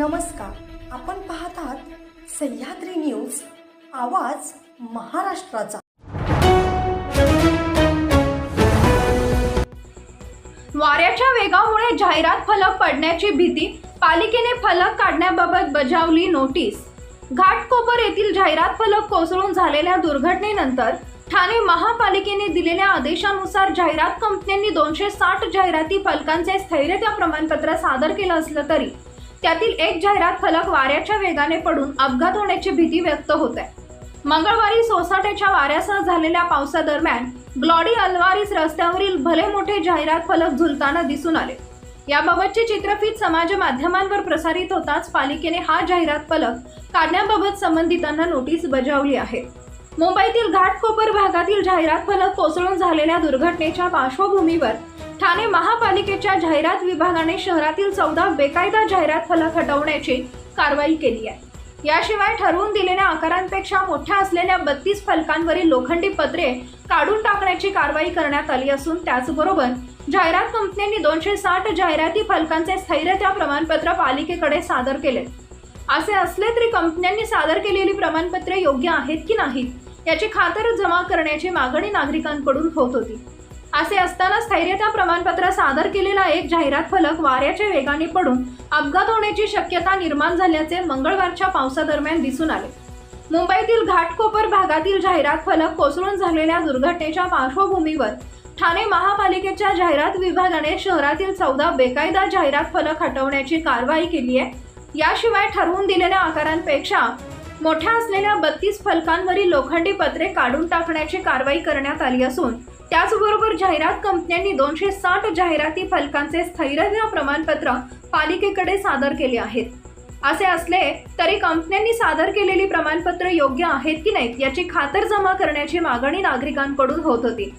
नमस्कार. आपण पाहत आहात सह्याद्री न्यूज आवाज महाराष्ट्राचा. वाऱ्याच्या वेगामुळे जाहिरात फलक पडण्याची भीती पालिकेने फलक काढण्याबाबत बजावली नोटीस. घाटकोपर येथील जाहिरात फलक कोसळून झालेल्या दुर्घटनेनंतर ठाणे महापालिकेने दिलेल्या आदेशानुसार जाहिरात कंपन्यांनी दोनशे साठ जाहिराती फलकांचे स्थैर्यता प्रमाणपत्र सादर केलं असलं तरी त्यातील एक जाहिरात फलक वाऱ्याच्या वेगाने पडून अपघात होण्याची भीती व्यक्त होत. आहे मंगळवारी सोसाट्याच्या वाऱ्यासह झालेल्या पावसादरम्यान ग्लॉडी अल्वारिस रस्त्यावरील भले मोठे जाहिरात फलक झुलताना दिसून आले. याबाबतची चित्रफित समाज माध्यमांवर प्रसारित होताच पालिकेने हा जाहिरात फलक काढण्याबाबत संबंधितांना नोटीस बजावली आहे. मुंबईतील घाटकोपर भागातील जाहिरात फलक कोसळून झालेल्या दुर्घटनेच्या पार्श्वभूमीवर ठाणे महापालिकेच्या जाहिरात विभागाने शहरातील चौदा बेकायदा जाहिरात फलक हटवण्याची कारवाई केली आहे. याशिवाय ठरवून दिलेल्या आकारांपेक्षा मोठ्या असलेल्या बत्तीस फलकांवरील लोखंडी पत्रे काढून टाकण्याची कारवाई करण्यात आली असून त्याचबरोबर जाहिरात कंपन्यांनी दोनशे साठ जाहिराती फलकांचे स्थैर्यता प्रमाणपत्र पालिकेकडे सादर केले. असे असले तरी कंपन्यांनी सादर केलेली प्रमाणपत्रे योग्य आहेत की नाहीत याची खातर जमा करण्याची मागणी नागरिकांकडून होत होती. असे असताना स्थैर्यता प्रमाणपत्र सादर केलेला एक जाहिरात फलक वाऱ्याच्या वेगाने पडून अपघात होण्याची शक्यता निर्माण झाल्याचे मंगळवारच्या पावसादरम्यान दिसून आले. मुंबईतील घाटकोपर भागातील जाहिरात फलक कोसळून झालेल्या दुर्घटनेच्या पार्श्वभूमीवर ठाणे महापालिकेच्या जाहिरात विभागाने शहरातील चौदा बेकायदा जाहिरात फलक हटवण्याची कारवाई केली आहे. याशिवाय ठरवून दिलेल्या आकारांपेक्षा मोठ्या असलेल्या बत्तीस फलकांवरील लोखंडी पत्रे काढून टाकण्याची कारवाई करण्यात आली असून त्याचबरोबर जाहिरात कंपन्यांनी दोनशे साठ जाहिराती फलकांचे स्थैर्य प्रमाणपत्र पालिकेकडे सादर केले आहेत. असे असले तरी कंपन्यांनी सादर केलेली प्रमाणपत्र योग्य आहेत की नाहीत याची खातरजमा करण्याची मागणी नागरिकांकडून होत होती.